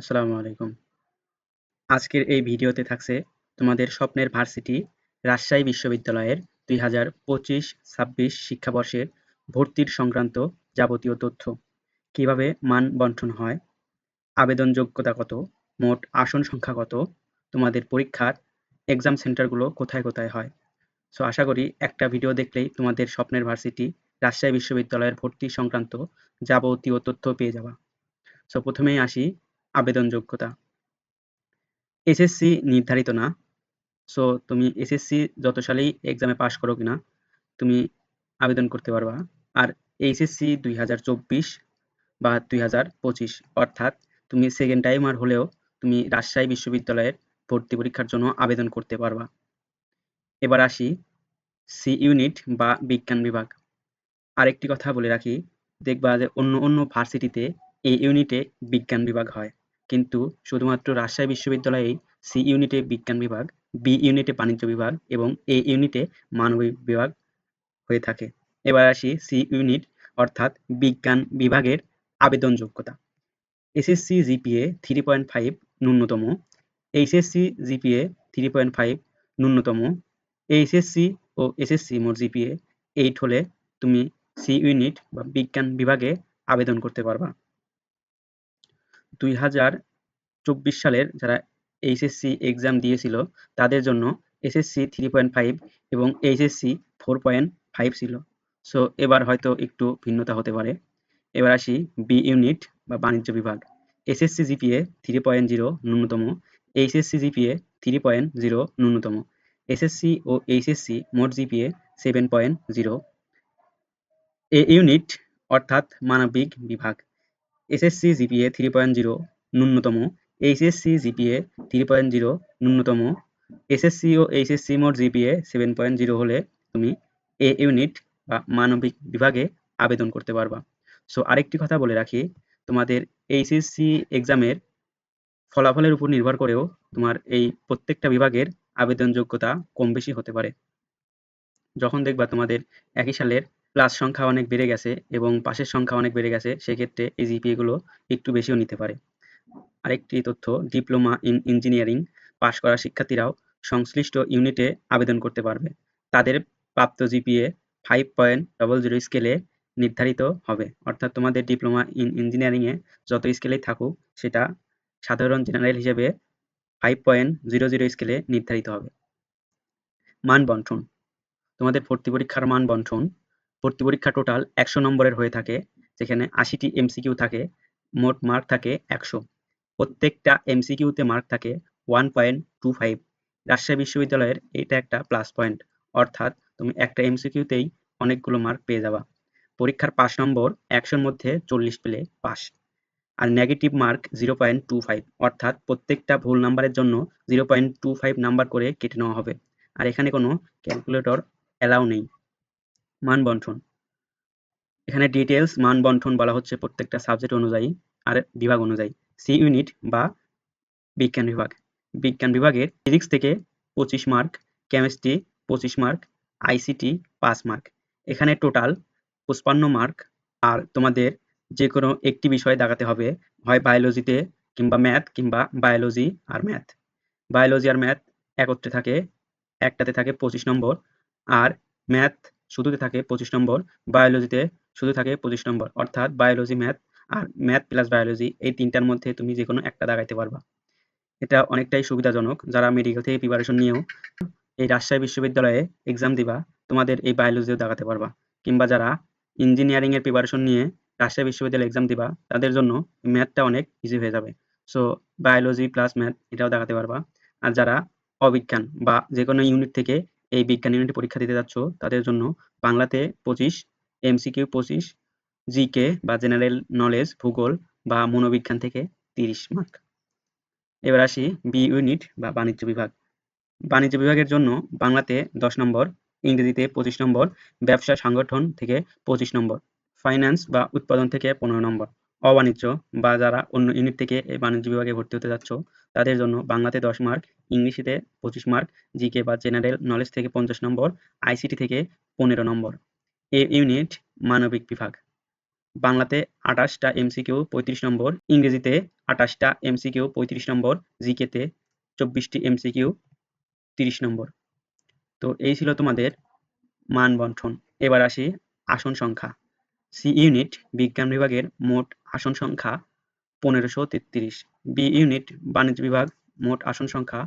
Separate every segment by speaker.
Speaker 1: আসসালামু আলাইকুম। আজকের এই ভিডিওতে থাকছে তোমাদের স্বপ্নের ভার্সিটি রাজশাহী বিশ্ববিদ্যালয়ের দুই হাজার পঁচিশ ছাব্বিশ শিক্ষাবর্ষের ভর্তির সংক্রান্ত যাবতীয় তথ্য। কীভাবে মান বন্টন হয় আবেদন যোগ্যতা কত, মোট আসন সংখ্যা কত, তোমাদের পরীক্ষার এক্সাম সেন্টারগুলো কোথায় কোথায় হয়। সো আশা করি একটা ভিডিও দেখলেই তোমাদের স্বপ্নের ভার্সিটি রাজশাহী বিশ্ববিদ্যালয়ের ভর্তি সংক্রান্ত যাবতীয় তথ্য পেয়ে যাবা। সো প্রথমেই আসি আবেদন যোগ্যতা এসএসসি নির্ধারিত না। সো তুমি এসএসসি যত সালেই এক্সামে পাশ করো কিনা, তুমি আবেদন করতে পারবা। আর এইচএসসি দুই হাজার চব্বিশ বা দুই হাজার পঁচিশ, অর্থাৎ তুমি সেকেন্ড টাইমার হলেও তুমি রাজশাহী বিশ্ববিদ্যালয়ের ভর্তি পরীক্ষার জন্য আবেদন করতে পারবা। এবার আসি সি ইউনিট বা বিজ্ঞান বিভাগ। আরেকটি কথা বলে রাখি, দেখবা যে অন্য অন্য ভার্সিটিতে এই ইউনিটে বিজ্ঞান বিভাগ হয়। কিন্তু শুধুমাত্র রাজশাহী বিশ্ববিদ্যালয়েই সি ইউনিটে বিজ্ঞান বিভাগ, বি ইউনিটে বাণিজ্য বিভাগ এবং এ ইউনিটে মানবিক বিভাগ হয়ে থাকে। এবার আসি সি ইউনিট অর্থাৎ বিজ্ঞান বিভাগের আবেদন যোগ্যতা SSC GPA three point five ন্যূনতম HSC GPA three point five ন্যূনতম এইচএসসি ও এসএসসি মোট জিপিএ, এইট হলে তুমি সি ইউনিট বা বিজ্ঞান বিভাগে আবেদন করতে পারবা। দুই হাজার চব্বিশ সালের যারা এইচএসসি এক্সাম দিয়েছিল, তাদের জন্য এসএসসি থ্রি পয়েন্ট ফাইভ এবং এইচএসসি ফোর পয়েন্ট ফাইভ ছিল। সো এবার হয়তো একটু ভিন্নতা হতে পারে। এবার আসি বি ইউনিট বা বাণিজ্য বিভাগ। SSC GPA three point zero ন্যূনতম। HSC GPA three point zero ন্যূনতম। এসএসসি ও এইচএসসি মোট GPA seven point zero A unit অর্থাৎ মানবিক বিভাগ। SSC GPA three point zero ন্যূনতম। HSC GPA three point zero ন্যূনতম। এসএসসি ও এইচএসসি মোট জিপিএ সেভেন পয়েন্ট জিরো হলে তুমি এ ইউনিট বা মানবিক বিভাগে আবেদন করতে পারবা। সো আরেকটি কথা বলে রাখি, তোমাদের এইচএসসি এক্সামের ফলাফলের উপর নির্ভর করেও তোমার এই প্রত্যেকটা বিভাগের আবেদন যোগ্যতা কম বেশি হতে পারে। যখন দেখবা তোমাদের একই সালের ক্লাস সংখ্যা অনেক বেড়ে গেছে এবং পাশের সংখ্যা অনেক বেড়ে গেছে, সেক্ষেত্রে এই জিপিএ গুলো একটু বেশিও নিতে পারে। আরেকটি তথ্য, ডিপ্লোমা ইন ইঞ্জিনিয়ারিং পাশ করা শিক্ষার্থীরাও সংশ্লিষ্ট ইউনিটে আবেদন করতে পারবে। তাদের প্রাপ্ত GPA five point double zero স্কেলে নির্ধারিত হবে। অর্থাৎ তোমাদের ডিপ্লোমা ইন ইঞ্জিনিয়ারিংয়ে যত স্কেলেই থাকুক, সেটা সাধারণ জেনারেল হিসেবে ফাইভ পয়েন্ট জিরো জিরো স্কেলে নির্ধারিত হবে। মান বন্টন। তোমাদের ভর্তি পরীক্ষার মান বন্টন। ভর্তি পরীক্ষা টোটাল একশো নম্বরের হয়ে থাকে, যেখানে আশিটি এমসিকিউ থাকে, মোট মার্ক থাকে একশো। প্রত্যেকটা এমসিকিউতে মার্ক থাকে one point two five Rajshahi বিশ্ববিদ্যালয়ের এটা একটা প্লাস পয়েন্ট অর্থাৎ তুমি একটা এমসিকিউতেই অনেকগুলো মার্ক পেয়ে যাবা। পরীক্ষার পাঁচ নম্বর একশোর মধ্যে চল্লিশ পেলে পাস আর negative mark zero point two five অর্থাৎ প্রত্যেকটা ভুল নাম্বারের জন্য zero point two five number করে কেটে নেওয়া হবে। আর এখানে কোনো ক্যালকুলেটর অ্যালাউ নেই। মান বন্টন। এখানে ডিটেলস মান বন্টন বলা হচ্ছে প্রত্যেকটা সাবজেক্ট অনুযায়ী আর বিভাগ অনুযায়ী। সি ইউনিট বা বিজ্ঞান বিভাগ। বিজ্ঞান বিভাগের ফিজিক্স থেকে পঁচিশ মার্ক কেমিস্ট্রি পঁচিশ মার্ক আইসিটি পাঁচ মার্ক এখানে টোটাল পঁচপান্ন মার্ক আর তোমাদের যে কোনো একটি বিষয় দেখাতে হবে, হয় বায়োলজিতে কিংবা ম্যাথ কিংবা বায়োলজি আর ম্যাথ বায়োলজি আর ম্যাথ একত্রে থাকে, একটাতে থাকে পঁচিশ নম্বর। আর ম্যাথ শুধুতে থাকে পঁচিশ নম্বর বায়োলজিতে শুধু থাকে পঁচিশ নম্বর। অর্থাৎ বায়োলজি ম্যাথ আর ম্যাথ প্লাস বায়োলজি এই তিনটার মধ্যে তুমি যে কোনো একটা দাগাইতে পারবা। এটা অনেকটাই সুবিধাজনক। যারা মেডিকেল থেকে প্রিপারেশন নিয়েও এই রাজশাহী বিশ্ববিদ্যালয়ে এক্সাম দিবা, তোমাদের এই বায়োলজিও দাগাতে পারবা। কিংবা যারা ইঞ্জিনিয়ারিং এর প্রিপারেশন নিয়ে রাজশাহী বিশ্ববিদ্যালয়ে এক্সাম দিবা, তাদের জন্য ম্যাথটা অনেক ইজি হয়ে যাবে। সো বায়োলজি প্লাস ম্যাথ এটাও দেখাতে পারবা। আর যারা অবিজ্ঞান বা যে কোনো ইউনিট থেকে এই বিজ্ঞান ইউনিট পরীক্ষা দিতে যাচ্ছ, তাদের জন্য বাংলাতে পঁচিশ এমসিকিউ পঁচিশ জিকে বা জেনারেল নলেজ ভূগোল বা মনোবিজ্ঞান থেকে তিরিশ মার্ক এবার আসি বি ইউনিট বা বাণিজ্য বিভাগ। বাণিজ্য বিভাগের জন্য বাংলাতে দশ নম্বর, ইংরেজিতে পঁচিশ নম্বর, ব্যবসা সংগঠন থেকে পঁচিশ নম্বর ফাইন্যান্স বা উৎপাদন থেকে পনেরো নম্বর। অবাণিজ্য বা যারা অন্য ইউনিট থেকে এই বাণিজ্য বিভাগে ভর্তি হতে যাচ্ছ, তাদের জন্য বাংলাতে দশ মার্ক ইংলিশে পঁচিশ মার্ক জিকে বা জেনারেল নলেজ থেকে পঞ্চাশ নম্বর আইসিটি থেকে পনেরো নম্বর। এ ইউনিট মানবিক বিভাগ। বাংলাতে আঠাশটা এমসিকিউ, পঁয়ত্রিশ নম্বর। ইংরেজিতে আঠাশটা এমসিকিউ, পঁয়ত্রিশ নম্বর। জিকেতে চব্বিশটি এমসিকিউ, তিরিশ নম্বর। তো এই ছিল তোমাদের মান বন্টন। এবার আসি আসন সংখ্যা। সি ইউনিট বিজ্ঞান বিভাগের মোট আসন সংখ্যা পনেরোশো তেত্রিশ। বি ইউনিট বাণিজ্য বিভাগ মোট আসন সংখ্যা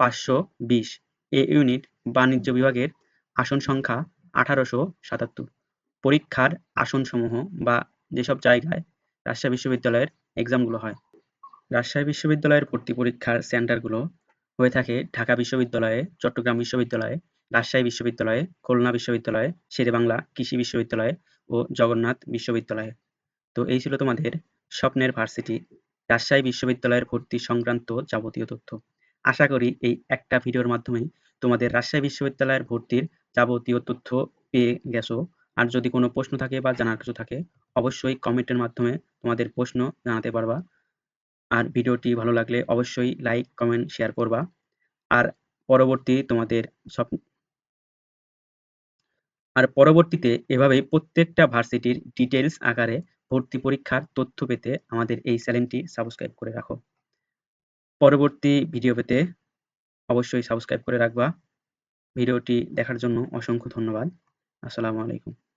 Speaker 1: পাঁচশো বিশ। এ ইউনিট বাণিজ্য বিভাগের আসন সংখ্যা আঠারোশো সাতাত্তর। পরীক্ষার আসনসমূহ বা যেসব জায়গায় রাজশাহী বিশ্ববিদ্যালয়ের এক্সামগুলো হয়, রাজশাহী বিশ্ববিদ্যালয়ের ভর্তি পরীক্ষার সেন্টারগুলো হয়ে থাকে ঢাকা বিশ্ববিদ্যালয়ে, চট্টগ্রাম বিশ্ববিদ্যালয়ে, রাজশাহী বিশ্ববিদ্যালয়ে, খুলনা বিশ্ববিদ্যালয়ে, শেরেবাংলা কৃষি বিশ্ববিদ্যালয়ে ও জগন্নাথ বিশ্ববিদ্যালয়ে। তো এই ছিল তোমাদের স্বপ্নের ভার্সিটি রাজশাহী বিশ্ববিদ্যালয়ের ভর্তি সংক্রান্ত যাবতীয় তথ্য। আশা করি এই একটা ভিডিওর মাধ্যমেই তোমাদের রাজশাহী বিশ্ববিদ্যালয়ের ভর্তির যাবতীয় তথ্য পেয়ে গেছো। আর যদি কোনো প্রশ্ন থাকে বা জানার কিছু থাকে, অবশ্যই কমেন্টের মাধ্যমে তোমাদের প্রশ্ন জানাতে পারবা। আর ভিডিওটি ভালো লাগলে অবশ্যই লাইক কমেন্ট শেয়ার করবা। আর পরবর্তী তোমাদের সব আর পরবর্তীতে এভাবেই প্রত্যেকটা ভার্সিটির ডিটেলস আকারে ভর্তি পরীক্ষার তথ্য পেতে আমাদের এই চ্যানেলটি সাবস্ক্রাইব করে রাখো। পরবর্তী ভিডিও পেতে অবশ্যই সাবস্ক্রাইব করে রাখবা। ভিডিওটি দেখার জন্য অসংখ্য ধন্যবাদ। আসসালামু আলাইকুম।